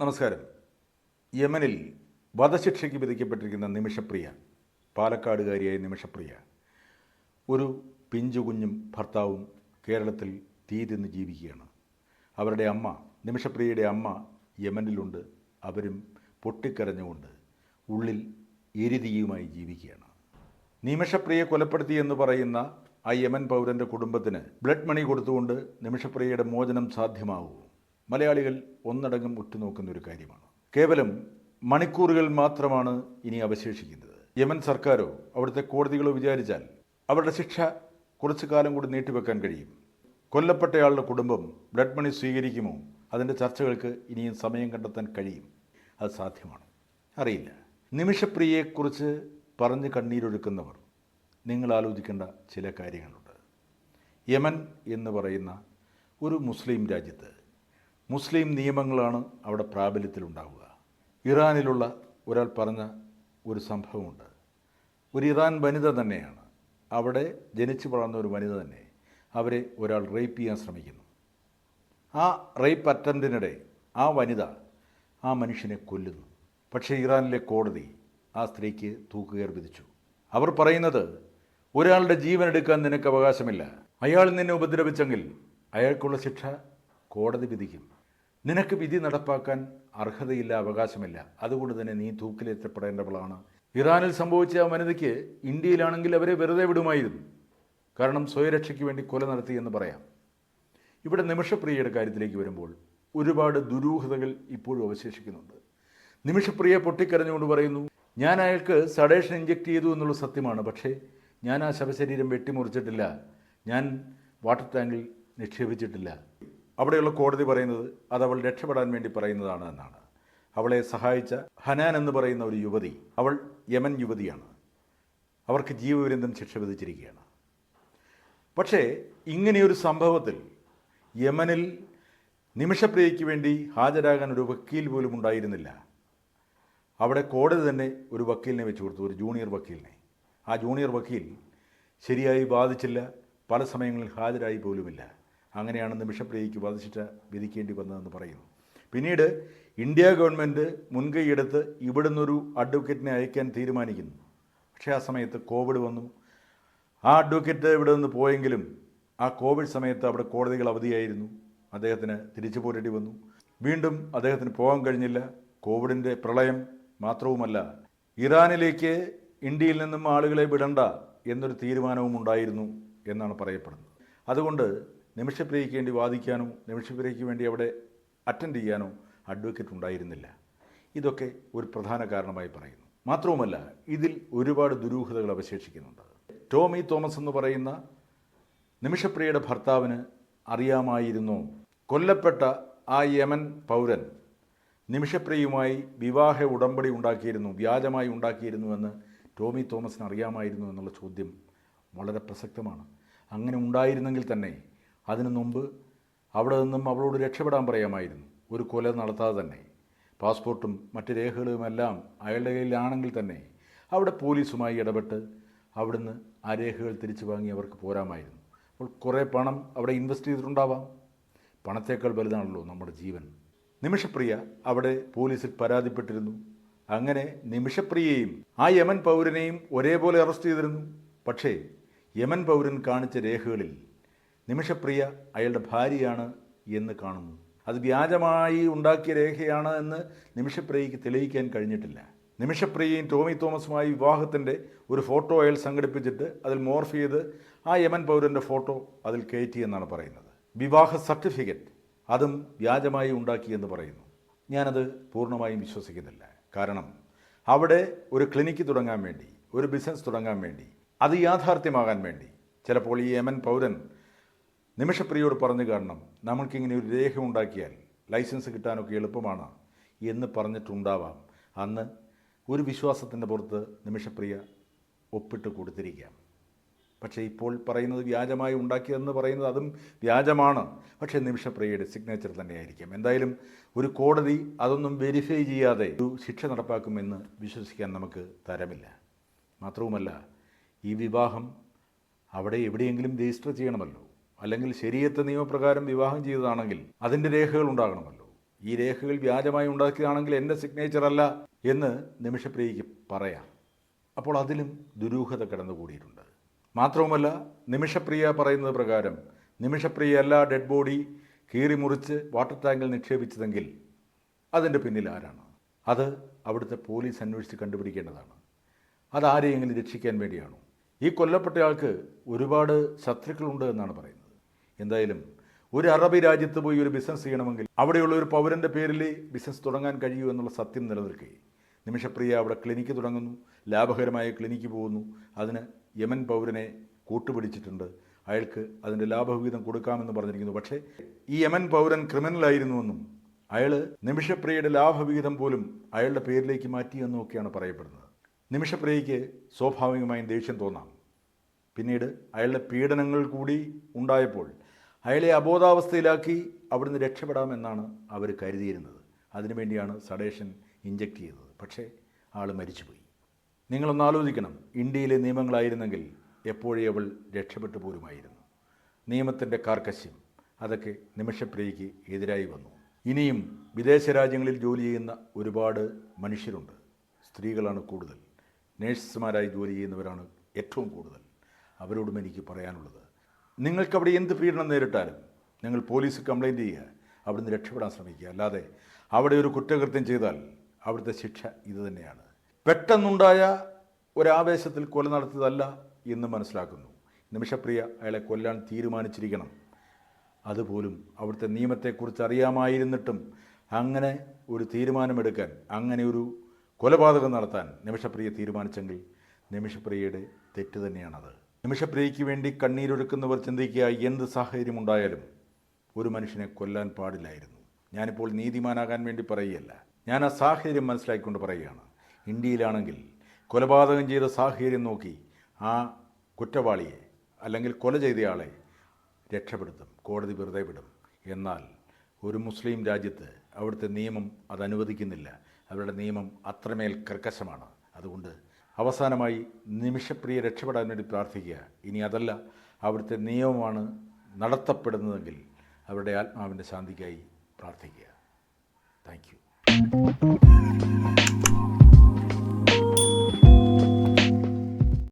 നമസ്കാരം. യമനിൽ വധശിക്ഷയ്ക്ക് വിധിക്കപ്പെട്ടിരിക്കുന്ന നിമിഷപ്രിയ പാലക്കാടുകാരിയായ നിമിഷപ്രിയ ഒരു പിഞ്ചുകുഞ്ഞും ഭർത്താവും കേരളത്തിൽ തീ തിന്ന് ജീവിക്കുകയാണ്. അവരുടെ അമ്മ നിമിഷപ്രിയയുടെ അമ്മ യമനിലുണ്ട്. അവരും പൊട്ടിക്കരഞ്ഞുകൊണ്ട് ഉള്ളിൽ എരുതിയുമായി ജീവിക്കുകയാണ്. നിമിഷപ്രിയെ കൊലപ്പെടുത്തി എന്ന് പറയുന്ന ആ യമൻ പൗരന്റെ കുടുംബത്തിന് ബ്ലഡ് മണി കൊടുത്തുകൊണ്ട് നിമിഷപ്രിയയുടെ മോചനം സാധ്യമാവുമോ? മലയാളികൾ ഒന്നടങ്കം ഉറ്റുനോക്കുന്ന ഒരു കാര്യമാണ്. കേവലം മണിക്കൂറുകൾ മാത്രമാണ് ഇനി അവശേഷിക്കുന്നത്. യമൻ സർക്കാരോ അവിടുത്തെ കോടതികളോ വിചാരിച്ചാൽ അവരുടെ ശിക്ഷ കുറച്ചു കാലം കൂടി നീട്ടിവെക്കാൻ കഴിയും. കൊല്ലപ്പെട്ടയാളുടെ കുടുംബം ബ്ലഡ് മണി സ്വീകരിക്കുമോ? അതിന്റെ ചർച്ചകൾക്ക് ഇനിയും സമയം കണ്ടെത്താൻ കഴിയും. അത് സാധ്യമാണ്? അറിയില്ല. നിമിഷപ്രിയയെക്കുറിച്ച് പറഞ്ഞ് കണ്ണീരൊഴുക്കുന്നവർ നിങ്ങൾ ആലോചിക്കേണ്ട ചില കാര്യങ്ങളുണ്ട്. യമൻ എന്ന് പറയുന്ന ഒരു മുസ്ലിം രാജ്യത്ത് മുസ്ലിം നിയമങ്ങളാണ് അവിടെ പ്രാബല്യത്തിലുണ്ടാവുക. ഇറാനിലുള്ള ഒരാൾ പറഞ്ഞ ഒരു സംഭവമുണ്ട്. ഒരു ഇറാൻ വനിത തന്നെയാണ്. അവിടെ ജനിച്ചു വളർന്ന ഒരു വനിത തന്നെ അവരെ ഒരാൾ റേപ്പ് ചെയ്യാൻ ശ്രമിക്കുന്നു. ആ റേപ്പ് അറ്റംപ്റ്റിനിടെ ആ വനിത ആ മനുഷ്യനെ കൊല്ലുന്നു. പക്ഷേ ഇറാനിലെ കോടതി ആ സ്ത്രീക്ക് തൂക്കുകയർ വിധിച്ചു. അവർ പറയുന്നത് ഒരാളുടെ ജീവൻ എടുക്കാൻ നിനക്ക് അവകാശമില്ല. അയാൾ നിന്നെ ഉപദ്രവിച്ചെങ്കിൽ അയാൾക്കുള്ള ശിക്ഷ കോടതി വിധിക്കും. നിനക്ക് വിധി നടപ്പാക്കാൻ അർഹതയില്ല അവകാശമില്ല. അതുകൊണ്ട് തന്നെ നീ തൂക്കിലെത്തപ്പെടേണ്ടവളാണ് ഇറാനിൽ സംഭവിച്ച വനിതയ്ക്ക് ഇന്ത്യയിലാണെങ്കിൽ അവരെ വെറുതെ വിടുമായിരുന്നു. കാരണം സ്വയരക്ഷയ്ക്ക് വേണ്ടി കൊല നടത്തി എന്ന് പറയാം. ഇവിടെ നിമിഷപ്രിയയുടെ കാര്യത്തിലേക്ക് വരുമ്പോൾ ഒരുപാട് ദുരൂഹതകൾ ഇപ്പോഴും അവശേഷിക്കുന്നുണ്ട്. നിമിഷപ്രിയ പൊട്ടിക്കരഞ്ഞുകൊണ്ട് പറയുന്നു ഞാൻ അയാൾക്ക് സഡേഷൻ ഇഞ്ചെക്ട് ചെയ്തു എന്നുള്ള സത്യമാണ്. പക്ഷേ ഞാൻ ആ ശവശരീരം വെട്ടിമുറിച്ചിട്ടില്ല. ഞാൻ വാട്ടർ ടാങ്കിൽ നിക്ഷേപിച്ചിട്ടില്ല. അവിടെയുള്ള കോടതി പറയുന്നത് അത് അവൾ രക്ഷപ്പെടാൻ വേണ്ടി പറയുന്നതാണ് എന്നാണ്. അവളെ സഹായിച്ച ഹനാൻ എന്ന് പറയുന്ന ഒരു യുവതി അവൾ യമൻ യുവതിയാണ്. അവർക്ക് ജീവപര്യന്തം ശിക്ഷ വിധിച്ചിരിക്കുകയാണ്. പക്ഷേ ഇങ്ങനെയൊരു സംഭവത്തിൽ യമനിൽ നിമിഷപ്രിയയ്ക്ക് വേണ്ടി ഹാജരാകാൻ ഒരു വക്കീൽ പോലും ഉണ്ടായിരുന്നില്ല. അവിടെ കോടതി തന്നെ ഒരു വക്കീലിനെ വെച്ച് കൊടുത്തു ഒരു ജൂനിയർ വക്കീലിനെ. ആ ജൂനിയർ വക്കീൽ ശരിയായി ബാധിച്ചില്ല പല സമയങ്ങളിൽ ഹാജരായി പോലുമില്ല. അങ്ങനെയാണ് നിമിഷപ്രിയയ്ക്ക് വധശിക്ഷ വിധിക്കേണ്ടി വന്നതെന്ന് പറയുന്നു. പിന്നീട് ഇന്ത്യ ഗവൺമെന്റ് മുൻകൈയെടുത്ത് ഇവിടുന്നൊരു അഡ്വക്കേറ്റിനെ അയക്കാൻ തീരുമാനിക്കുന്നു. പക്ഷേ ആ സമയത്ത് കോവിഡ് വന്നു. ആ അഡ്വക്കേറ്റ് ഇവിടെ നിന്ന് പോയെങ്കിലും ആ കോവിഡ് സമയത്ത് അവിടെ കോടതികൾ അവധിയായിരുന്നു. അദ്ദേഹത്തിന് തിരിച്ചു പോരേണ്ടി വന്നു. വീണ്ടും അദ്ദേഹത്തിന് പോകാൻ കഴിഞ്ഞില്ല. കോവിഡിന്റെ പ്രളയം മാത്രവുമല്ല ഇറാനിലേക്ക് ഇന്ത്യയിൽ നിന്നും ആളുകളെ വിടണ്ട എന്നൊരു തീരുമാനവും ഉണ്ടായിരുന്നു എന്നാണ് പറയപ്പെടുന്നത്. അതുകൊണ്ട് നിമിഷപ്രിയയ്ക്ക് വേണ്ടി വാദിക്കാനോ നിമിഷപ്രിയയ്ക്ക് വേണ്ടി അവിടെ അറ്റൻഡ് ചെയ്യാനോ അഡ്വക്കേറ്റ് ഉണ്ടായിരുന്നില്ല. ഇതൊക്കെ ഒരു പ്രധാന കാരണമായി പറയുന്നു. മാത്രവുമല്ല ഇതിൽ ഒരുപാട് ദുരൂഹതകൾ അവശേഷിക്കുന്നുണ്ട്. ടോമി തോമസ് എന്ന് പറയുന്ന നിമിഷപ്രിയയുടെ ഭർത്താവിന് അറിയാമായിരുന്നു കൊല്ലപ്പെട്ട ആ യമൻ പൗരൻ നിമിഷപ്രിയുമായി വിവാഹ ഉടമ്പടി ഉണ്ടാക്കിയിരുന്നു വ്യാജമായി ഉണ്ടാക്കിയിരുന്നുവെന്ന് ടോമി തോമസിന് അറിയാമായിരുന്നു എന്നുള്ള ചോദ്യം വളരെ പ്രസക്തമാണ്. അങ്ങനെ ഉണ്ടായിരുന്നെങ്കിൽ തന്നെ അതിനു മുമ്പ് അവിടെ നിന്നും അവളോട് രക്ഷപ്പെടാൻ പറയാമായിരുന്നു. ഒരു കൊല നടത്താതെ തന്നെ. പാസ്പോർട്ടും മറ്റ് രേഖകളുമെല്ലാം അയാളുടെ കയ്യിലാണെങ്കിൽ തന്നെ അവിടെ പോലീസുമായി ഇടപെട്ട് അവിടുന്ന് ആ രേഖകൾ തിരിച്ചു വാങ്ങി അവർക്ക് പോരാമായിരുന്നു. അപ്പോൾ കുറേ പണം അവിടെ ഇൻവെസ്റ്റ് ചെയ്തിട്ടുണ്ടാവാം. പണത്തേക്കാൾ വലുതാണല്ലോ നമ്മുടെ ജീവൻ. നിമിഷപ്രിയ അവിടെ പോലീസിൽ പരാതിപ്പെട്ടിരുന്നു. അങ്ങനെ നിമിഷപ്രിയയും ആ യമൻ പൗരനെയും ഒരേപോലെ അറസ്റ്റ് ചെയ്തിരുന്നു. പക്ഷേ യമൻ പൗരൻ കാണിച്ച രേഖകളിൽ നിമിഷപ്രിയ അയാളുടെ ഭാര്യയാണ് എന്ന് കാണുന്നു. അത് വ്യാജമായി ഉണ്ടാക്കിയ രേഖയാണ് എന്ന് നിമിഷപ്രിയയ്ക്ക് തെളിയിക്കാൻ കഴിഞ്ഞിട്ടില്ല. നിമിഷപ്രിയയും ടോമി തോമസുമായി വിവാഹത്തിന്റെ ഒരു ഫോട്ടോ അയാൾ സംഘടിപ്പിച്ചിട്ട് അതിൽ മോർഫ് ചെയ്ത് ആ യമൻ പൗരന്റെ ഫോട്ടോ അതിൽ കയറ്റി എന്നാണ് പറയുന്നത്. വിവാഹ സർട്ടിഫിക്കറ്റ് അതും വ്യാജമായി ഉണ്ടാക്കിയെന്ന് പറയുന്നു. ഞാനത് പൂർണമായും വിശ്വസിക്കുന്നില്ല. കാരണം അവിടെ ഒരു ക്ലിനിക്ക് തുടങ്ങാൻ വേണ്ടി ഒരു ബിസിനസ് തുടങ്ങാൻ വേണ്ടി അത് യാഥാർത്ഥ്യമാകാൻ വേണ്ടി ചിലപ്പോൾ ഈ യമൻ പൗരൻ നിമിഷപ്രിയോട് പറഞ്ഞു കാരണം നമ്മൾക്കിങ്ങനെ ഒരു രേഖ ഉണ്ടാക്കിയാൽ ലൈസൻസ് കിട്ടാനൊക്കെ എളുപ്പമാണ് എന്ന് പറഞ്ഞിട്ടുണ്ടാവാം. അന്ന് ഒരു വിശ്വാസത്തിന്റെ പുറത്ത് നിമിഷപ്രിയ ഒപ്പിട്ട് കൊടുത്തിരിക്കാം. പക്ഷേ ഇപ്പോൾ പറയുന്നത് വ്യാജമായി ഉണ്ടാക്കിയതെന്ന് പറയുന്നത് അതും വ്യാജമാണ്. പക്ഷേ നിമിഷപ്രിയയുടെ സിഗ്നേച്ചർ തന്നെയായിരിക്കും. എന്തായാലും ഒരു കോടതി അതൊന്നും വെരിഫൈ ചെയ്യാതെ ഒരു ശിക്ഷ നടപ്പാക്കുമെന്ന് വിശ്വസിക്കാൻ നമുക്ക് തരമില്ല. മാത്രവുമല്ല ഈ വിവാഹം അവിടെ എവിടെയെങ്കിലും രജിസ്റ്റർ ചെയ്യണമല്ലോ. അല്ലെങ്കിൽ ശരീരത്തെ നിയമപ്രകാരം വിവാഹം ചെയ്തതാണെങ്കിൽ അതിന്റെ രേഖകൾ ഉണ്ടാകണമല്ലോ. ഈ രേഖകൾ വ്യാജമായി ഉണ്ടാക്കിയതാണെങ്കിൽ എന്റെ സിഗ്നേച്ചർ അല്ല എന്ന് നിമിഷപ്രിയയ്ക്ക് പറയാം. അപ്പോൾ അതിലും ദുരൂഹത കടന്നുകൂടിയിട്ടുണ്ട്. മാത്രവുമല്ല നിമിഷപ്രിയ പറയുന്നത് പ്രകാരം നിമിഷപ്രിയ അല്ല ഡെഡ് ബോഡി കീറി മുറിച്ച് വാട്ടർ ടാങ്കിൽ നിക്ഷേപിച്ചതെങ്കിൽ അതിന്റെ പിന്നിൽ ആരാണ്? അത് അവിടുത്തെ പോലീസ് അന്വേഷിച്ച് കണ്ടുപിടിക്കേണ്ടതാണ്. അതാരെയെങ്കിലും രക്ഷിക്കാൻ വേണ്ടിയാണോ? ഈ കൊല്ലപ്പെട്ടയാൾക്ക് ഒരുപാട് ശത്രുക്കളുണ്ട് എന്നാണ് പറയുന്നത്. എന്തായാലും ഒരു അറബി രാജ്യത്ത് പോയി ഒരു ബിസിനസ് ചെയ്യണമെങ്കിൽ അവിടെയുള്ള ഒരു പൗരന്റെ പേരിൽ ബിസിനസ് തുടങ്ങാൻ കഴിയൂ എന്നുള്ള സത്യം നിലനിൽക്കുകയെ നിമിഷപ്രിയ അവിടെ ക്ലിനിക്ക് തുടങ്ങുന്നു. ലാഭകരമായ ക്ലിനിക്ക് പോകുന്നു. അതിന് യമൻ പൗരനെ കൂട്ടുപിടിച്ചിട്ടുണ്ട്. അയാൾക്ക് അതിന്റെ ലാഭവിഹിതം കൊടുക്കാമെന്ന് പറഞ്ഞിരിക്കുന്നു. പക്ഷേ ഈ യമൻ പൗരൻ ക്രിമിനലായിരുന്നുവെന്നും അയാൾ നിമിഷപ്രിയയുടെ ലാഭവിഹിതം പോലും അയാളുടെ പേരിലേക്ക് മാറ്റിയെന്നും ഒക്കെയാണ് പറയപ്പെടുന്നത്. നിമിഷപ്രിയയ്ക്ക് സ്വാഭാവികമായും ദേഷ്യം തോന്നാം. പിന്നീട് അയാളുടെ പീഡനങ്ങൾ കൂടി ഉണ്ടായപ്പോൾ അയാളെ അബോധാവസ്ഥയിലാക്കി അവിടുന്ന് രക്ഷപ്പെടാമെന്നാണ് അവർ കരുതിയിരുന്നത്. അതിനുവേണ്ടിയാണ് സഡേഷൻ ഇഞ്ചക്ട് ചെയ്തത്. പക്ഷേ ആൾ മരിച്ചുപോയി. നിങ്ങളൊന്ന് ആലോചിക്കണം. ഇന്ത്യയിലെ നിയമങ്ങളായിരുന്നെങ്കിൽ എപ്പോഴേ അവൾ രക്ഷപ്പെട്ടു പോരുമായിരുന്നു നിയമത്തിന്റെ കാർക്കശ്യം അതൊക്കെ നിമിഷപ്രിയയ്ക്ക് എതിരായി വന്നു. ഇനിയും വിദേശ രാജ്യങ്ങളിൽ ജോലി ചെയ്യുന്ന ഒരുപാട് മനുഷ്യരുണ്ട്. സ്ത്രീകളാണ് കൂടുതൽ. നേഴ്സുമാരായി ജോലി ചെയ്യുന്നവരാണ് ഏറ്റവും കൂടുതൽ. അവരോടും എനിക്ക് പറയാനുള്ളത് നിങ്ങൾക്കവിടെ എന്ത് പീഡനം നേരിട്ടാലും നിങ്ങൾ പോലീസ് കംപ്ലൈന്റ് ചെയ്യുക. അവിടുന്ന് രക്ഷപ്പെടാൻ ശ്രമിക്കുക. അല്ലാതെ അവിടെ ഒരു കുറ്റകൃത്യം ചെയ്താൽ അവിടുത്തെ ശിക്ഷ ഇത് തന്നെയാണ്. പെട്ടെന്നുണ്ടായ ഒരാവേശത്തിൽ കൊല നടത്തിയതല്ല എന്ന് മനസ്സിലാക്കുന്നു. നിമിഷപ്രിയ അയാളെ കൊല്ലാൻ തീരുമാനിച്ചിരിക്കണം. അതുപോലും അവിടുത്തെ നിയമത്തെക്കുറിച്ച് അറിയാമായിരുന്നിട്ടും അങ്ങനെ ഒരു തീരുമാനമെടുക്കാൻ അങ്ങനെ ഒരു കൊലപാതകം നടത്താൻ നിമിഷപ്രിയ തീരുമാനിച്ചെങ്കിൽ നിമിഷപ്രിയയുടെ തെറ്റ് തന്നെയാണത്. നിമിഷപ്രിയയ്ക്ക് വേണ്ടി കണ്ണീരൊഴുക്കുന്നവർ ചിന്തിക്കുക എന്ത് സാഹചര്യമുണ്ടായാലും ഒരു മനുഷ്യനെ കൊല്ലാൻ പാടില്ലായിരുന്നു. ഞാനിപ്പോൾ നീതിമാനാകാൻ വേണ്ടി പറയുകയല്ല. ഞാൻ ആ സാഹചര്യം മനസ്സിലാക്കിക്കൊണ്ട് പറയുകയാണ്. ഇന്ത്യയിലാണെങ്കിൽ കൊലപാതകം ചെയ്ത സാഹചര്യം നോക്കി ആ കുറ്റവാളിയെ അല്ലെങ്കിൽ കൊല ചെയ്തയാളെ രക്ഷപ്പെടുത്തും കോടതി വെറുതെ വിടും. എന്നാൽ ഒരു മുസ്ലിം രാജ്യത്ത് അവിടുത്തെ നിയമം അത് അനുവദിക്കുന്നില്ല അവരുടെ നിയമം അത്രമേൽ കർക്കശമാണ്. അതുകൊണ്ട് അവസാനമായി നിമിഷപ്രിയ രക്ഷപ്പെടാൻ വേണ്ടി പ്രാർത്ഥിക്കുക. ഇനി അതല്ല അവിടുത്തെ നിയമമാണ് നടത്തപ്പെടുന്നതെങ്കിൽ അവരുടെ ആത്മാവിന്റെ ശാന്തിക്കായി പ്രാർത്ഥിക്കുക. Thank you